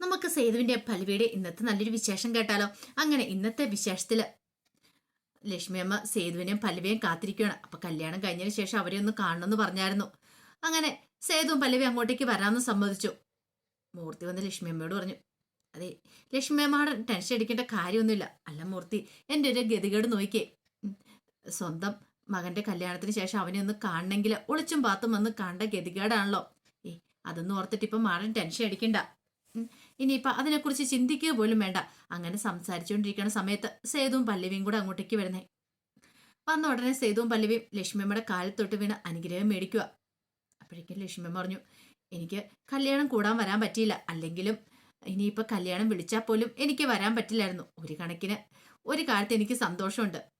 നമുക്ക് സേതുവിന്റെ പലവിയുടെ ഇന്നത്തെ നല്ലൊരു വിശേഷം കേട്ടാലോ. അങ്ങനെ ഇന്നത്തെ വിശേഷത്തിൽ ലക്ഷ്മി അമ്മ സേതുവിനെയും പല്ലവിയും കാത്തിരിക്കുകയാണ് അപ്പൊ കല്യാണം കഴിഞ്ഞതിന് ശേഷം അവരെ ഒന്ന് കാണണമെന്ന് പറഞ്ഞായിരുന്നു. അങ്ങനെ സേതുവും പല്ലവി അങ്ങോട്ടേക്ക് വരാമെന്ന് സമ്മതിച്ചു. മൂർത്തി വന്ന് ലക്ഷ്മിയമ്മയോട് പറഞ്ഞു അതെ ലക്ഷ്മിയമ്മയുടെ ടെൻഷൻ അടിക്കേണ്ട കാര്യമൊന്നുമില്ല. അല്ല മൂർത്തി എന്റെ ഒരു ഗതികേട് നോക്കിയേ സ്വന്തം മകന്റെ കല്യാണത്തിന് ശേഷം അവനെ ഒന്ന് കാണണമെങ്കിൽ ഒളിച്ചും പാത്തും വന്ന് കണ്ട ഗതികേടാണല്ലോ. ഏ അതൊന്നും ഓർത്തിട്ട് ഇപ്പം മാടൻ ടെൻഷൻ അടിക്കണ്ട. ഇനിയിപ്പം അതിനെക്കുറിച്ച് ചിന്തിക്കുക പോലും വേണ്ട. അങ്ങനെ സംസാരിച്ചുകൊണ്ടിരിക്കുന്ന സമയത്ത് സേതുവും പല്ലവിയും കൂടെ അങ്ങോട്ടേക്ക് വരുന്നേ. വന്ന ഉടനെ സേതുവും പല്ലവിയും ലക്ഷ്മിയമ്മയുടെ കാലത്തൊട്ട് വീണ് അനുഗ്രഹം മേടിക്കുക. അപ്പോഴേക്കും ലക്ഷ്മിയമ്മ പറഞ്ഞു എനിക്ക് കല്യാണം കൂടാൻ വരാൻ പറ്റിയില്ല. അല്ലെങ്കിലും ഇനിയിപ്പോൾ കല്യാണം വിളിച്ചാൽ പോലും എനിക്ക് വരാൻ പറ്റില്ലായിരുന്നു. ഒരു കണക്കിന് ഒരു കാലത്ത് എനിക്ക് സന്തോഷമുണ്ട്.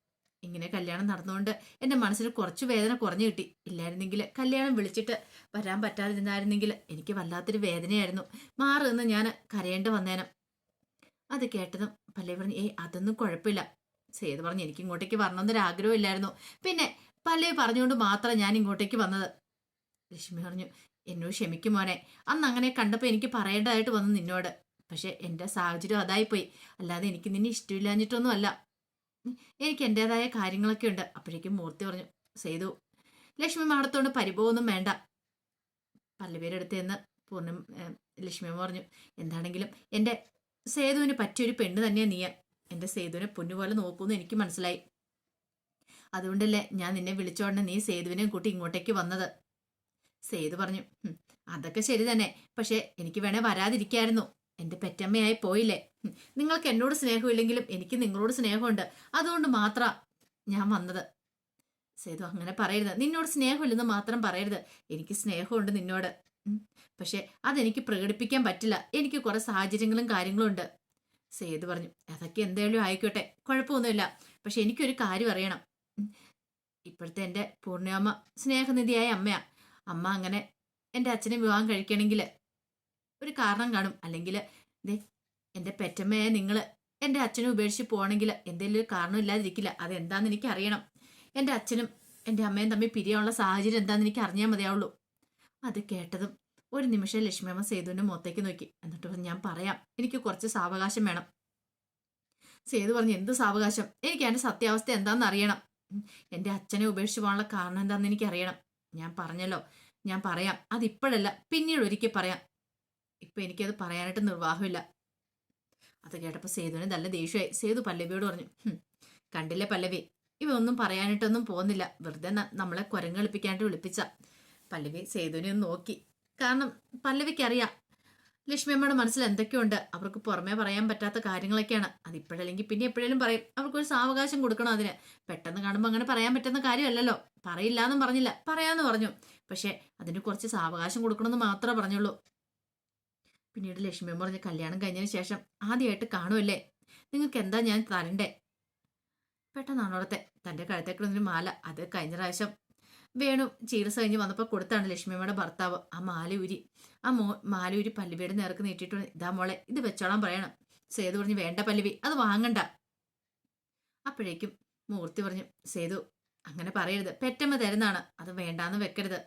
ഇങ്ങനെ കല്യാണം നടന്നുകൊണ്ട് എന്റെ മനസ്സിൽ കുറച്ച് വേദന കുറഞ്ഞു കിട്ടി. ഇല്ലായിരുന്നെങ്കിൽ കല്യാണം വിളിച്ചിട്ട് വരാൻ പറ്റാതിരുന്നായിരുന്നെങ്കിൽ എനിക്ക് വല്ലാത്തൊരു വേദനയായിരുന്നു. മാറുമെന്ന് ഞാൻ കരയേണ്ടി വന്നേനം. അത് കേട്ടതും പല്ലേ പറഞ്ഞു ഏയ് അതൊന്നും കുഴപ്പമില്ല. സേത് പറഞ്ഞു എനിക്ക് ഇങ്ങോട്ടേക്ക് വരണമെന്നൊരു ആഗ്രഹമില്ലായിരുന്നു പിന്നെ പല്ലേ പറഞ്ഞുകൊണ്ട് മാത്രം ഞാൻ ഇങ്ങോട്ടേക്ക് വന്നത്. ലക്ഷ്മി പറഞ്ഞു എന്നോട് ക്ഷമിക്കും മോനെ. അന്ന് അങ്ങനെ കണ്ടപ്പോൾ എനിക്ക് പറയേണ്ടതായിട്ട് വന്നു നിന്നോട്. പക്ഷെ എന്റെ സാഹചര്യം അതായിപ്പോയി. അല്ലാതെ എനിക്ക് നിന്നെ ഇഷ്ടമില്ലാഞ്ഞിട്ടൊന്നും അല്ല ഉം, എനിക്ക് എന്റെതായ കാര്യങ്ങളൊക്കെ ഉണ്ട് അപ്പോഴേക്കും മൂർത്തി പറഞ്ഞു സേതു ലക്ഷ്മി മാടത്തോണ്ട് പരിഭവമൊന്നും വേണ്ട. പല്ലവീരെടുത്ത് എന്ന് പൂർണം ലക്ഷ്മി പറഞ്ഞു എന്താണെങ്കിലും എന്റെ സേതുവിന് പറ്റിയൊരു പെണ്ണ് തന്നെയാണ് നീയ എന്റെ സേതുവിനെ പൊന്നുപോലെ നോക്കുമെന്ന് എനിക്ക് മനസ്സിലായി. അതുകൊണ്ടല്ലേ ഞാൻ നിന്നെ വിളിച്ചോണ്ട് നീ സേതുവിനെയും കൂട്ടി ഇങ്ങോട്ടേക്ക് വന്നത്. സേതു പറഞ്ഞു അതൊക്കെ ശരി തന്നെ. പക്ഷേ എനിക്ക് വേണേ വരാതിരിക്കായിരുന്നു. എന്റെ പെറ്റമ്മയായി പോയില്ലേ? നിങ്ങൾക്ക് എന്നോട് സ്നേഹമില്ലെങ്കിലും എനിക്ക് നിങ്ങളോട് സ്നേഹമുണ്ട്. അതുകൊണ്ട് മാത്രം ഞാൻ വന്നത്. സേതു അങ്ങനെ പറയരുത്. നിന്നോട് സ്നേഹമില്ലെന്ന് മാത്രം പറയരുത്. എനിക്ക് സ്നേഹമുണ്ട് നിന്നോട്. പക്ഷേ പക്ഷെ അതെനിക്ക് പ്രകടിപ്പിക്കാൻ പറ്റില്ല. എനിക്ക് കുറെ സാഹചര്യങ്ങളും കാര്യങ്ങളും ഉണ്ട്. സേതു പറഞ്ഞു അതൊക്കെ എന്തായാലും ആയിക്കോട്ടെ. കുഴപ്പമൊന്നുമില്ല. പക്ഷെ എനിക്കൊരു കാര്യം അറിയണം. ഇപ്പോഴത്തെ എന്റെ പൂർണിയമ്മ സ്നേഹനിധിയായ അമ്മയാ. അമ്മ അങ്ങനെ എന്റെ അച്ഛനെ വിവാഹം കഴിക്കണമെങ്കിൽ ഒരു കാരണം കാണും. അല്ലെങ്കിൽ ദേ എന്റെ പെറ്റമ്മയെ നിങ്ങൾ എന്റെ അച്ഛനെ ഉപേക്ഷിച്ച് പോകണമെങ്കിൽ എന്തെങ്കിലും ഒരു കാരണം ഇല്ലാതിരിക്കില്ല. അതെന്താണെന്ന് എനിക്ക് അറിയണം എന്റെ അച്ഛനും എന്റെ അമ്മയും തമ്മിൽ പിരിയാനുള്ള സാഹചര്യം എന്താണെന്ന് എനിക്ക് അറിഞ്ഞാൽ മതിയാവുള്ളൂ. അത് കേട്ടതും ഒരു നിമിഷം ലക്ഷ്മിയമ്മ സേതുവിന്റെ മുഖത്തേക്ക് നോക്കി. എന്നിട്ട് ഞാൻ പറയാം. എനിക്ക് കുറച്ച് സാവകാശം വേണം. സേതു പറഞ്ഞു എന്ത് സാവകാശം? എനിക്ക് എന്റെ സത്യാവസ്ഥ എന്താണെന്ന് അറിയണം. എന്റെ അച്ഛനെ ഉപേക്ഷിച്ച് പോകാനുള്ള കാരണം എന്താണെന്ന് എനിക്ക് അറിയണം ഞാൻ പറഞ്ഞല്ലോ. ഞാൻ പറയാം. അതിപ്പോഴല്ല പിന്നീട് ഒരിക്കൽ പറയാം. ഇപ്പൊ എനിക്കത് പറയാനായിട്ട് നിർവാഹമില്ല. അത് കേട്ടപ്പോൾ സേതുവിന് നല്ല ദേഷ്യമായി. സേതു പല്ലവിയോട് പറഞ്ഞു കണ്ടില്ല പല്ലവി? ഇവയൊന്നും പറയാനായിട്ടൊന്നും പോകുന്നില്ല. വെറുതെ നമ്മളെ നമ്മളെ കുരങ്ങളിപ്പിക്കാനായിട്ട് വിളിപ്പിച്ച. പല്ലവി സേതുവിനെ ഒന്ന് നോക്കി. കാരണം പല്ലവിക്കറിയാം ലക്ഷ്മി അമ്മയുടെ മനസ്സിൽ എന്തൊക്കെയുണ്ട്. അവർക്ക് പുറമേ പറയാൻ പറ്റാത്ത കാര്യങ്ങളൊക്കെയാണ്. അതിപ്പോഴല്ലെങ്കിൽ പിന്നെ എപ്പോഴേലും പറയും. അവർക്കൊരു സാവകാശം കൊടുക്കണം അതിന്. പെട്ടെന്ന് കാണുമ്പോൾ അങ്ങനെ പറയാൻ പറ്റുന്ന കാര്യമല്ലല്ലോ. പറയില്ല എന്നും പറഞ്ഞില്ല. പറയാമെന്ന് പറഞ്ഞു. പക്ഷേ അതിന് കുറച്ച് സാവകാശം കൊടുക്കണമെന്ന് മാത്രമേ പറഞ്ഞുള്ളൂ. പിന്നീട് ലക്ഷ്മിയമ്മ പറഞ്ഞ കല്യാണം കഴിഞ്ഞതിന് ശേഷം ആദ്യമായിട്ട് കാണുമല്ലേ നിങ്ങൾക്ക് എന്താ ഞാൻ തരണ്ടേ? പെട്ടെന്നാണ് അവിടുത്തെ തന്റെ കഴുത്തേക്കിടുന്നൊരു മാല അത് കഴിഞ്ഞ പ്രാവശ്യം വേണു ചികിത്സ കഴിഞ്ഞ് വന്നപ്പോൾ കൊടുത്താണ് ലക്ഷ്മിയമ്മയുടെ ഭർത്താവ്. ആ മാല ഊരി ആ മോ മാല ഊരി പല്ലവിയുടെ നേർക്ക് നീട്ടിയിട്ട് ഇതാ മോളെ ഇത് വെച്ചോളാൻ പറയണം. സേതു പറഞ്ഞു വേണ്ട പല്ലവി അത് വാങ്ങണ്ട. അപ്പോഴേക്കും മൂർത്തി പറഞ്ഞു സേതു അങ്ങനെ പറയരുത്. പെറ്റമ്മ തരുന്നതാണ്. അത് വേണ്ടാന്ന് വെക്കരുത്.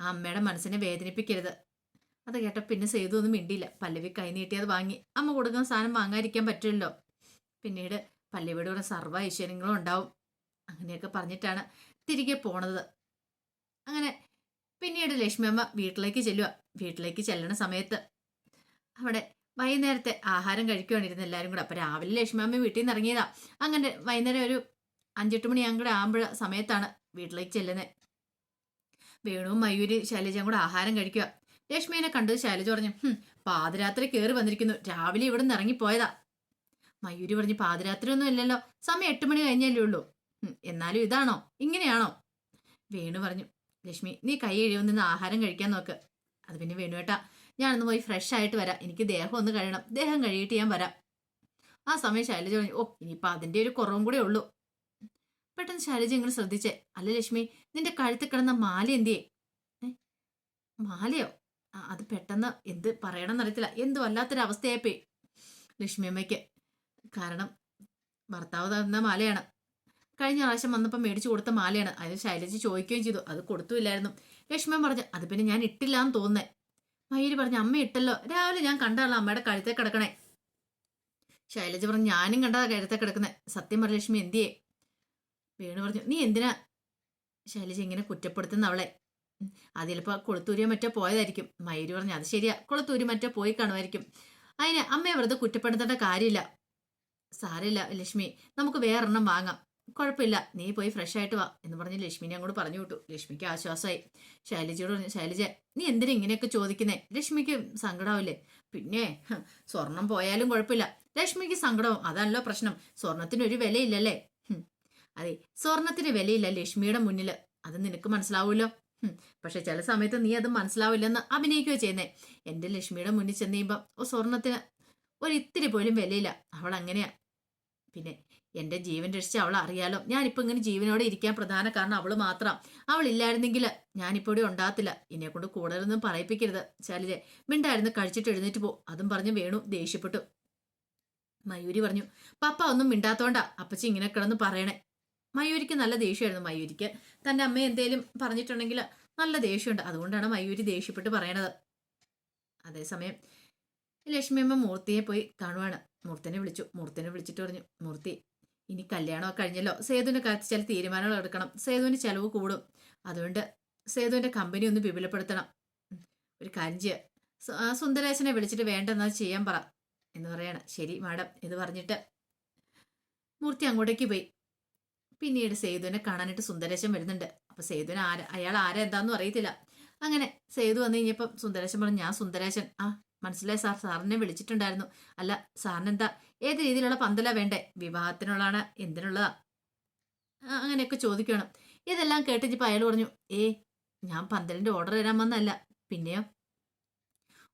ആ അമ്മയുടെ മനസ്സിനെ വേദനിപ്പിക്കരുത്. അത് കേട്ട പിന്നെ സേതു ഒന്നും മിണ്ടിയില്ല. പല്ലവി കൈ നീട്ടി അത് വാങ്ങി. അമ്മ കൊടുക്കുന്ന സാധനം വാങ്ങാതിരിക്കാൻ പറ്റില്ലല്ലോ. പിന്നീട് പല്ലവിയുടെ കൂടെ സർവ ഐശ്വര്യങ്ങളും ഉണ്ടാവും. അങ്ങനെയൊക്കെ പറഞ്ഞിട്ടാണ് തിരികെ പോണത്. അങ്ങനെ പിന്നീട് ലക്ഷ്മി അമ്മ വീട്ടിലേക്ക് ചെല്ലുക വീട്ടിലേക്ക് ചെല്ലണ സമയത്ത് അവിടെ വൈകുന്നേരത്തെ ആഹാരം കഴിക്കുവാണിരുന്നു എല്ലാവരും കൂടെ. അപ്പം രാവിലെ ലക്ഷ്മി അമ്മ വീട്ടിൽ നിന്ന് ഇറങ്ങിയതാ. അങ്ങനെ വൈകുന്നേരം ഒരു അഞ്ചെട്ട് മണി അങ്ങോട്ട് ആകുമ്പോഴ സമയത്താണ് വീട്ടിലേക്ക് ചെല്ലുന്നത് വേണുവും മയൂരി ശൈലജയും കൂടെ ആഹാരം കഴിക്കുക ലക്ഷ്മിനെ കണ്ടത് ശൈലജ പറഞ്ഞു "ഹും, പാതിരാത്രി കയറി വന്നിരിക്കുന്നു. രാവിലെ ഇവിടെ നിന്ന് ഇറങ്ങിപ്പോയതാ. മയൂരി പറഞ്ഞു പാതിരാത്രി ഒന്നും ഇല്ലല്ലോ. സമയം എട്ട് മണി കഴിഞ്ഞല്ലേ ഉള്ളൂ. എന്നാലും ഇതാണോ? ഇങ്ങനെയാണോ? വേണു പറഞ്ഞു ലക്ഷ്മി നീ കൈ എഴുതി നിന്ന് ആഹാരം കഴിക്കാൻ നോക്ക്. അത് പിന്നെ വേണുവേട്ടാ ഞാനൊന്ന് പോയി ഫ്രഷ് ആയിട്ട് വരാം. എനിക്ക് ദേഹം ഒന്ന് കഴിയണം ദേഹം കഴിയിട്ട് ഞാൻ വരാം. ആ സമയം ശൈലജ പറഞ്ഞു ഓ ഇനിയിപ്പോൾ അതിന്റെ ഒരു കുറവും കൂടെ ഉള്ളൂ. പെട്ടെന്ന് ശൈലജ ഇങ്ങനെ ശ്രദ്ധിച്ചേ അല്ല ലക്ഷ്മി നിന്റെ കഴുത്തിൽ കിടന്ന മാല എന്തിയേ? മാലയോ? അത് പെട്ടെന്ന് എന്ത് പറയണം എന്നറിയത്തില്ല എന്തോ വല്ലാത്തൊരവസ്ഥയായിപ്പോയി. ലക്ഷ്മി അമ്മയ്ക്ക്. കാരണം ഭർത്താവ് തന്ന മാലയാണ്. കഴിഞ്ഞ പ്രാവശ്യം വന്നപ്പോൾ മേടിച്ചു കൊടുത്ത മാലയാണ്. അതിന് ശൈലജ ചോദിക്കുകയും ചെയ്തു. അത് കൊടുത്തുമില്ലായിരുന്നു. ലക്ഷ്മി പറഞ്ഞു അത് പിന്നെ ഞാൻ ഇട്ടില്ല എന്ന് തോന്നുന്നേ. മയൂരി പറഞ്ഞു അമ്മ ഇട്ടല്ലോ. രാവിലെ ഞാൻ കണ്ടാണല്ലോ അമ്മയുടെ കഴുത്തെ കിടക്കണേ. ശൈലജ പറഞ്ഞു ഞാനും കണ്ടതാ കഴുത്തെ കിടക്കുന്നേ. സത്യം പറഞ്ഞു ലക്ഷ്മി എന്തിയേ? വേണു പറഞ്ഞു നീ എന്തിനാ? ശൈലജ ഇങ്ങനെ കുറ്റപ്പെടുത്തുന്ന അവളെ. ഉം, അത് ചിലപ്പോൾ കൊളുത്തൂരിയോ മറ്റോ പോയതായിരിക്കും. മയൂരി പറഞ്ഞു അത് ശരിയാ കൊളുത്തൂരി മറ്റോ പോയി കാണുമായിരിക്കും. അതിന് അമ്മയെ വെറുതെ കുറ്റപ്പെടുത്തേണ്ട കാര്യമില്ല. സാരമില്ല ലക്ഷ്മി നമുക്ക് വേറെണ്ണം വാങ്ങാം. കുഴപ്പമില്ല നീ പോയി ഫ്രഷ് ആയിട്ട് വാ എന്ന് പറഞ്ഞ് ലക്ഷ്മിനെ അങ്ങോട്ട് പറഞ്ഞു വിട്ടു. ലക്ഷ്മിക്ക് ആശ്വാസമായി. ശൈലജയോട് പറഞ്ഞു ശൈലജ നീ എന്തിനാ ഇങ്ങനെയൊക്കെ ചോദിക്കുന്നേ? ലക്ഷ്മിക്ക് സങ്കടാവില്ലേ? പിന്നെ സ്വർണം പോയാലും കുഴപ്പമില്ല. ലക്ഷ്മിക്ക് സങ്കടവും അതല്ലോ പ്രശ്നം. സ്വർണത്തിന് ഒരു വിലയില്ലല്ലേ? അതെ സ്വർണത്തിന് വിലയില്ല ലക്ഷ്മിയുടെ മുന്നിൽ അത് നിനക്ക് മനസ്സിലാവുമല്ലോ. പക്ഷെ ചില സമയത്ത് നീ അത് മനസ്സിലാവില്ലെന്ന് അഭിനയിക്കുകയോ ചെയ്യുന്നേ. എന്റെ ലക്ഷ്മിയുടെ മുന്നിൽ ചെന്ന് കഴിയുമ്പോൾ ഓ സ്വർണത്തിന് ഒരിത്തിരി പോലും വിലയില്ല. അവൾ അങ്ങനെയാ. പിന്നെ എന്റെ ജീവൻ രക്ഷിച്ച അവൾ അറിയാലോ. ഞാനിപ്പോ ഇങ്ങനെ ജീവനോടെ ഇരിക്കാൻ പ്രധാന കാരണം അവൾ മാത്രം. അവൾ ഇല്ലായിരുന്നെങ്കിൽ ഞാനിപ്പോ ഇവിടെ ഉണ്ടാകത്തില്ല. എന്നെ കൊണ്ട് കൂടുതലൊന്നും പറയിപ്പിക്കരുത്. ശാലിജെ മിണ്ടായിരുന്നു. കഴിച്ചിട്ട് എഴുന്നേറ്റ് പോ. അതും പറഞ്ഞ് വേണു ദേഷ്യപ്പെട്ടു. മയൂരി പറഞ്ഞു പപ്പ ഒന്നും മിണ്ടാത്തോണ്ടാ. അപ്പച്ചി ഇങ്ങനെ കിടന്ന് പറയണേ. മയൂരിക്ക് നല്ല ദേഷ്യമായിരുന്നു മയൂരിക്ക്. തന്റെ അമ്മ എന്തേലും പറഞ്ഞിട്ടുണ്ടെങ്കിൽ നല്ല ദേഷ്യമുണ്ട്. അതുകൊണ്ടാണ് മയൂരി ദേഷ്യപ്പെട്ട് പറയണത്. അതേസമയം ലക്ഷ്മിയമ്മ മൂർത്തിയെ പോയി കാണുവാണ്. മൂർത്തിനെ വിളിച്ചു. മൂർത്തിനെ വിളിച്ചിട്ട് പറഞ്ഞു മൂർത്തി ഇനി കല്യാണമൊക്കെ കഴിഞ്ഞല്ലോ. സേതുവിന്റെ കാര്യത്തിൽ ചില തീരുമാനങ്ങൾ എടുക്കണം. സേതുവിന് ചിലവ് കൂടും. അതുകൊണ്ട് സേതുവിന്റെ കമ്പനി ഒന്ന് വിപുലപ്പെടുത്തണം. ഒരു കാര്യം ചെയ്യുക സുന്ദരേശനെ വിളിച്ചിട്ട് വേണ്ടെന്നത് ചെയ്യാൻ പറ. എന്ന് പറയാണ്. ശരി മാഡം ഇത് പറഞ്ഞിട്ട് മൂർത്തി അങ്ങോട്ടേക്ക് പോയി. പിന്നീട് സേതുവിനെ കാണാനായിട്ട് സുന്ദരേശൻ വരുന്നുണ്ട്. അപ്പൊ സേതുവിന് ആര അയാൾ ആരാ എന്താന്നും അറിയത്തില്ല. അങ്ങനെ സേതു വന്നു കഴിഞ്ഞപ്പം സുന്ദരേശൻ പറഞ്ഞു ഞാൻ സുന്ദരേശൻ. ആ മനസ്സിലായി സാർ. സാറിനെ വിളിച്ചിട്ടുണ്ടായിരുന്നു. അല്ല സാറിനെന്താ? ഏത് രീതിയിലുള്ള പന്തല വേണ്ടേ? വിവാഹത്തിനുള്ളതാണ് എന്തിനുള്ളതാ? അങ്ങനെയൊക്കെ ചോദിക്കണം. ഇതെല്ലാം കേട്ടിപ്പോ അയാൾ പറഞ്ഞു ഏ ഞാൻ പന്തലിന്റെ ഓർഡർ തരാൻ വന്നല്ല പിന്നെയോ?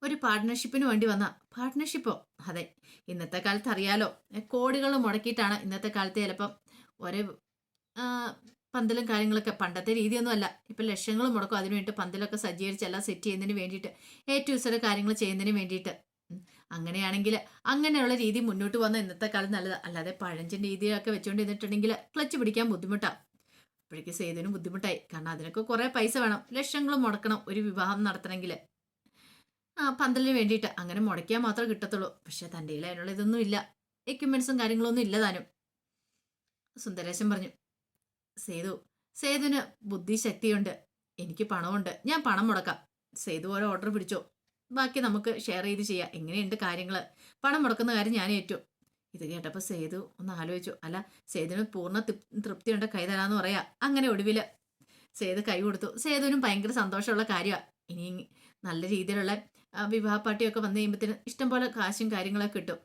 ഒരു പാർട്ട്ണർഷിപ്പിന് വേണ്ടി വന്ന. പാർട്ട്ണർഷിപ്പോ? അതെ. ഇന്നത്തെ കാലത്ത് അറിയാലോ കോടികൾ മുടക്കിയിട്ടാണ് ഇന്നത്തെ കാലത്ത് ചിലപ്പം ഒരേ പന്തലും കാര്യങ്ങളൊക്കെ പണ്ടത്തെ രീതിയൊന്നും അല്ല ഇപ്പം ലക്ഷങ്ങൾ മുടക്കും അതിനു വേണ്ടിയിട്ട് പന്തലൊക്കെ സജ്ജീകരിച്ച് എല്ലാം സെറ്റ് ചെയ്യുന്നതിന് വേണ്ടിയിട്ട് എ ടു കാര്യങ്ങൾ ചെയ്യുന്നതിന് വേണ്ടിയിട്ട്. അങ്ങനെയാണെങ്കിൽ അങ്ങനെയുള്ള രീതി മുന്നോട്ട് വന്ന ഇന്നത്തെ കാലം നല്ലത്. അല്ലാതെ പഴഞ്ചൻ രീതിയൊക്കെ വെച്ചുകൊണ്ട് ഇരുന്നിട്ടുണ്ടെങ്കിൽ ക്ലച്ച് പിടിക്കാൻ ബുദ്ധിമുട്ടാണ് അപ്പോഴേക്ക് സേതുവിനും ബുദ്ധിമുട്ടായി. കാരണം അതിനൊക്കെ കുറേ പൈസ വേണം. ലക്ഷങ്ങൾ മുടക്കണം ഒരു വിവാഹം നടത്തണമെങ്കിൽ. പന്തലിന് വേണ്ടിയിട്ട് അങ്ങനെ മുടക്കിയാൽ മാത്രമേ കിട്ടത്തുള്ളൂ. പക്ഷെ തന്റെ കയ്യിൽ അതിനുള്ള ഇതൊന്നും ഇല്ല. എക്യുപ്മെന്റ്സും കാര്യങ്ങളൊന്നും ഇല്ല താനും. പറഞ്ഞു. സേതു സേതുവിന് ബുദ്ധിശക്തിയുണ്ട്. എനിക്ക് പണമുണ്ട് ഞാൻ പണം മുടക്കാം. സേതു ഓരോ ഓർഡർ പിടിച്ചോ. ബാക്കി നമുക്ക് ഷെയർ ചെയ്ത് ചെയ്യാം. എങ്ങനെയുണ്ട് കാര്യങ്ങൾ പണം മുടക്കുന്ന കാര്യം ഞാൻ ഏറ്റു. ഇത് കേട്ടപ്പോൾ സേതു ഒന്ന് ആലോചിച്ചു. അല്ല സേതുവിന് പൂർണ തൃപ്- തൃപ്തിയുണ്ട്. കൈ തരാന്ന് പറയാ. അങ്ങനെ ഒടുവിൽ സേതു കൈ കൊടുത്തു. സേതുവിനും ഭയങ്കര സന്തോഷമുള്ള കാര്യമാണ് ഇനി നല്ല രീതിയിലുള്ള വിവാഹ പാർട്ടിയൊക്കെ വന്നു കഴിയുമ്പോഴത്തേന് ഇഷ്ടംപോലെ കാശും കാര്യങ്ങളൊക്കെ കിട്ടും.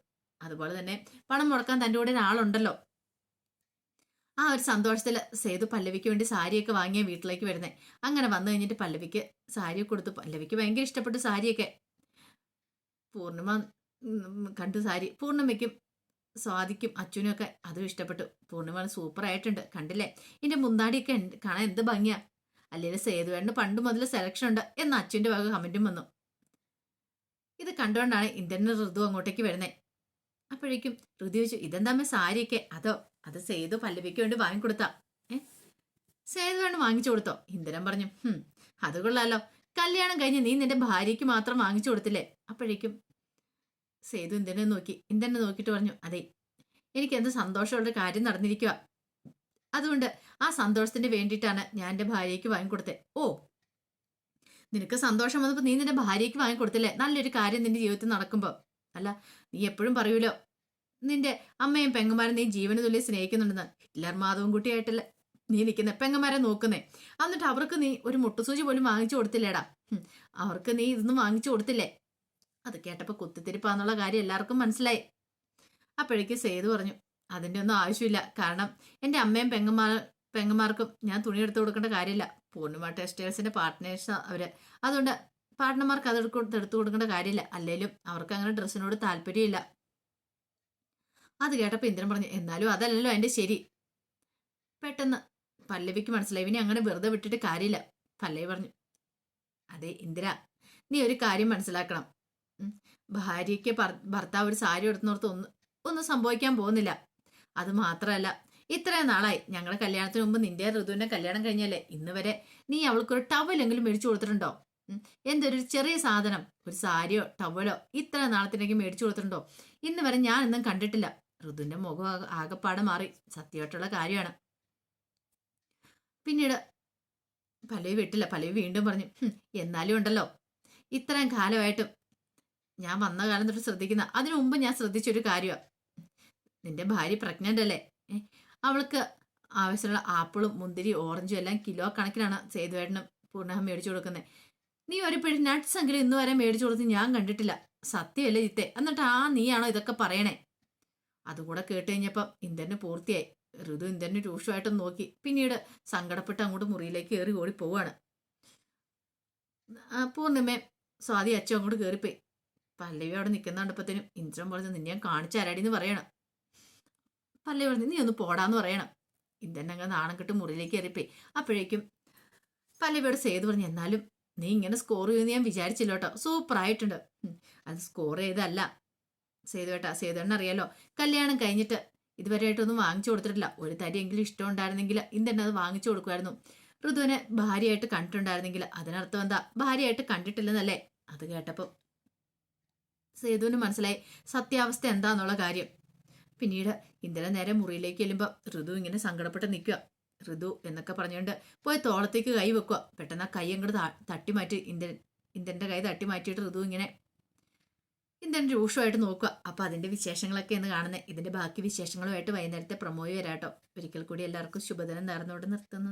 അതുപോലെ തന്നെ പണം മുടക്കാൻ തന്റെ കൂടെ ഒരാളുണ്ടല്ലോ. ആ ഒരു സന്തോഷത്തിൽ സേതു പല്ലവിക്ക് വേണ്ടി സാരിയൊക്കെ വാങ്ങിയ വീട്ടിലേക്ക് വരുന്നത് അങ്ങനെ വന്നു കഴിഞ്ഞിട്ട് പല്ലവിക്ക് സാരിയൊക്കെ കൊടുത്തു പല്ലവിക്ക് ഭയങ്കര ഇഷ്ടപ്പെട്ടു സാരിയൊക്കെ. പൂർണിമ കണ്ടു സാരി. പൂർണിമയ്ക്കും സ്വാദിക്കും അച്ഛനും ഒക്കെ അതും ഇഷ്ടപ്പെട്ടു. പൂർണിമ സൂപ്പർ ആയിട്ടുണ്ട്. കണ്ടില്ലേ? ഇതിന്റെ മുന്താടിയൊക്കെ കാണാൻ എന്ത് ഭംഗിയാ. അല്ലെങ്കിൽ സേതുവേണ്ട പണ്ട് മുതൽ സെലക്ഷൻ ഉണ്ട് എന്ന് അച്ഛന്റെ ഭാഗം കമന്റും വന്നു. ഇത് കണ്ടുകൊണ്ടാണ് ഇന്ത്യൻ ഋതു അങ്ങോട്ടേക്ക് വരുന്നത് അപ്പോഴേക്കും ഋതു ചോദിച്ചു ഇതെന്താമ്മ സാരിയൊക്കെ? അതോ അത് സേതു പല്ലവിക്ക് വേണ്ടി വാങ്ങിക്കൊടുത്ത. സേതു വേണ്ടി വാങ്ങിച്ചു കൊടുത്തോ. ഇന്ദ്രൻ പറഞ്ഞു ഹും അത് കൊള്ളാലോ. കല്യാണം കഴിഞ്ഞ് നീ നിന്റെ ഭാര്യയ്ക്ക് മാത്രം വാങ്ങിച്ചു കൊടുത്തില്ലേ? അപ്പോഴേക്കും സേതു ഇന്ദ്രനെ നോക്കി. ഇന്ദ്രനെ നോക്കിയിട്ട് പറഞ്ഞു അതെ എനിക്ക് എന്ത് സന്തോഷമുള്ള കാര്യം നടന്നിരിക്കുക അതുകൊണ്ട് ആ സന്തോഷത്തിന് വേണ്ടിയിട്ടാണ് ഞാൻ എന്റെ ഭാര്യയ്ക്ക് വാങ്ങിക്കൊടുത്തത് ഓ നിനക്ക് സന്തോഷം വന്നപ്പോൾ നീ നിന്റെ ഭാര്യയ്ക്ക് വാങ്ങിക്കൊടുത്തില്ലേ? നല്ലൊരു കാര്യം നിന്റെ ജീവിതത്തിൽ നടക്കുമ്പോൾ അല്ല നീ എപ്പോഴും പറയൂലോ നിന്റെ അമ്മയും പെങ്ങന്മാരും നീ ജീവന തുല്യ സ്നേഹിക്കുന്നുണ്ടെന്ന് ഹിറ്റ്ലർ മാധവൻ കുട്ടിയായിട്ടല്ല നീ നിൽക്കുന്ന പെങ്ങന്മാരെ നോക്കുന്നേ. എന്നിട്ട് അവർക്ക് നീ ഒരു മുട്ടുസൂചി പോലും വാങ്ങിച്ചു കൊടുത്തില്ലേടാ? അവർക്ക് നീ ഇതൊന്നും വാങ്ങിച്ചു കൊടുത്തില്ലേ? അത് കേട്ടപ്പോൾ കുത്തിത്തിരിപ്പാന്നുള്ള കാര്യം എല്ലാവർക്കും മനസ്സിലായി. അപ്പോഴേക്ക് സേതു പറഞ്ഞു അതിന്റെ ഒന്നും ആവശ്യമില്ല. കാരണം എന്റെ അമ്മയും പെങ്ങന്മാർ പെങ്ങന്മാർക്കും ഞാൻ തുണി എടുത്തു കൊടുക്കേണ്ട കാര്യമില്ല. പൂർണിമ ടെക്സ്റ്റൈൽസിന്റെ പാർട്ട്നേഴ്സ് അവർ. അതുകൊണ്ട് പാർട്ട്ണർമാർക്ക് അത് എടുത്തു കൊടുക്കേണ്ട കാര്യമില്ല. അല്ലെങ്കിലും അവർക്ക് അങ്ങനെ ഡ്രസ്സിനോട് താല്പര്യമില്ല. അത് കേട്ടപ്പോൾ ഇന്ദ്രൻ പറഞ്ഞു എന്നാലും അതല്ലല്ലോ എന്റെ ശരി. പെട്ടെന്ന് പല്ലവിക്ക് മനസ്സിലായി. ഇവനെ അങ്ങനെ വെറുതെ വിട്ടിട്ട് കാര്യമില്ല പല്ലവി പറഞ്ഞു. അതെ ഇന്ദിര നീ ഒരു കാര്യം മനസ്സിലാക്കണം. ഭാര്യയ്ക്ക് ഭർത്താവ് ഒരു സാരി എടുത്തുന്നോർത്ത് ഒന്ന് ഒന്നും സംഭവിക്കാൻ പോകുന്നില്ല. അത് മാത്രമല്ല ഇത്രയും നാളായി. ഞങ്ങളുടെ കല്യാണത്തിന് മുമ്പ് നിന്റെ ഋതുവിന്റെ കല്യാണം കഴിഞ്ഞല്ലേ? ഇന്ന് വരെ നീ അവൾക്കൊരു ടവലെങ്കിലും മേടിച്ചു കൊടുത്തിട്ടുണ്ടോ? എന്തൊരു ചെറിയ സാധനം. ഒരു സാരിയോ ടവലോ ഇത്ര നാളത്തിനേക്ക് മേടിച്ചു കൊടുത്തിട്ടുണ്ടോ? ഇന്ന് വരെ ഞാൻ ഒന്നും കണ്ടിട്ടില്ല. ഋതുവിന്റെ മുഖം ആകെ- ആകെപ്പാടെ മാറി. സത്യമായിട്ടുള്ള കാര്യമാണ്. പിന്നീട് പലവി വിട്ടില്ല. പലവി വീണ്ടും പറഞ്ഞു "ഹും, എന്നാലും ഉണ്ടല്ലോ. ഇത്രയും കാലമായിട്ടും ഞാൻ വന്ന കാലം തൊട്ട് ശ്രദ്ധിക്കുന്ന അതിനു മുമ്പ് ഞാൻ ശ്രദ്ധിച്ചൊരു കാര്യമാണ് നിന്റെ ഭാര്യ പ്രഗ്നന്റ് അല്ലേ? അവൾക്ക് ആവശ്യമുള്ള ആപ്പിളും മുന്തിരി ഓറഞ്ചും എല്ലാം കിലോ കണക്കിനാണ് സേതുവേട്ടനും പൂർണഹം മേടിച്ചു കൊടുക്കുന്നത് നീ ഒരു പിടി നട്ട്സ് ഇന്ന് വരെ മേടിച്ചു കൊടുത്ത് ഞാൻ കണ്ടിട്ടില്ല. സത്യമല്ലേ ചിത്തെ എന്നിട്ട് ആ നീയാണോ ഇതൊക്കെ പറയണേ? അതുകൂടെ കേട്ട് കഴിഞ്ഞപ്പം ഇന്ദ്രന് പൂർത്തിയായി. ഋതു ഇന്ദ്രന് രൂക്ഷമായിട്ടും നോക്കി. പിന്നീട് സങ്കടപ്പെട്ട് അങ്ങോട്ട് മുറിയിലേക്ക് കയറി ഓടി പോവാണ് പൂർണിമേ സ്വാതി അച്ഛൻ അങ്ങോട്ട് കയറിപ്പോയി. പല്ലവി അവിടെ നിൽക്കുന്ന കണ്ടപ്പത്തേനും ഇന്ദ്രൻ പറഞ്ഞു നിന്നെ ഞാൻ കാണിച്ചു പറയണം. പല്ലവി പറഞ്ഞു നീ ഒന്ന് പോടാന്ന് പറയണം. ഇന്ദ്രൻ അങ്ങ് നാണം കെട്ട് മുറിയിലേക്ക് കയറിപ്പോയി. അപ്പോഴേക്കും പല്ലവിയോട് സേതു പറഞ്ഞു എന്നാലും നീ ഇങ്ങനെ സ്കോർ ചെയ്യുമെന്ന് ഞാൻ വിചാരിച്ചില്ല കേട്ടോ സൂപ്പർ ആയിട്ടുണ്ട് അത് സ്കോർ ചെയ്തല്ല സേതു ഏട്ടാ സേതുവേണ്ണ അറിയാലോ കല്യാണം കഴിഞ്ഞിട്ട് ഇതുവരെയായിട്ടൊന്നും വാങ്ങിച്ചു കൊടുത്തിട്ടില്ല. ഒരു തരിയെങ്കിലും ഇഷ്ടം ഉണ്ടായിരുന്നെങ്കിൽ ഇന്ന് തന്നെ അത് വാങ്ങിച്ചു കൊടുക്കുമായിരുന്നു. ഋതുവിനെ ഭാര്യയായിട്ട് കണ്ടിട്ടുണ്ടായിരുന്നെങ്കിൽ അതിനർത്ഥം എന്താ? ഭാര്യയായിട്ട് കണ്ടിട്ടില്ലെന്നല്ലേ? അത് കേട്ടപ്പോൾ സേതുവിന് മനസ്സിലായി സത്യാവസ്ഥ എന്താന്നുള്ള കാര്യം. പിന്നീട് ഇന്ദിര നേരെ മുറിയിലേക്ക് ചെല്ലുമ്പോൾ ഋതു ഇങ്ങനെ സങ്കടപ്പെട്ട് നിൽക്കുക. ഋതു എന്നൊക്കെ പറഞ്ഞുകൊണ്ട് പോയി തോളത്തേക്ക് കൈ വെക്കുക. പെട്ടെന്ന് ആ കൈ അങ്ങോട്ട് തട്ടി മാറ്റി ഇന്ദ്രൻ ഇന്ദ്രന്റെ കൈ തട്ടി മാറ്റിയിട്ട് ഋതു ഇങ്ങനെ ഇന്ദ്രൻ രൂക്ഷമായിട്ട് നോക്കുക. അപ്പോൾ അതിന്റെ വിശേഷങ്ങളൊക്കെ എന്ന് കാണുന്നത് ഇതിന്റെ ബാക്കി വിശേഷങ്ങളുമായിട്ട് വൈകുന്നേരത്തെ പ്രമോയ് വരാട്ടോ. ഒരിക്കൽ കൂടി എല്ലാവർക്കും ശുഭദിനം നേർന്നുകൊണ്ട് നിർത്തുന്നു.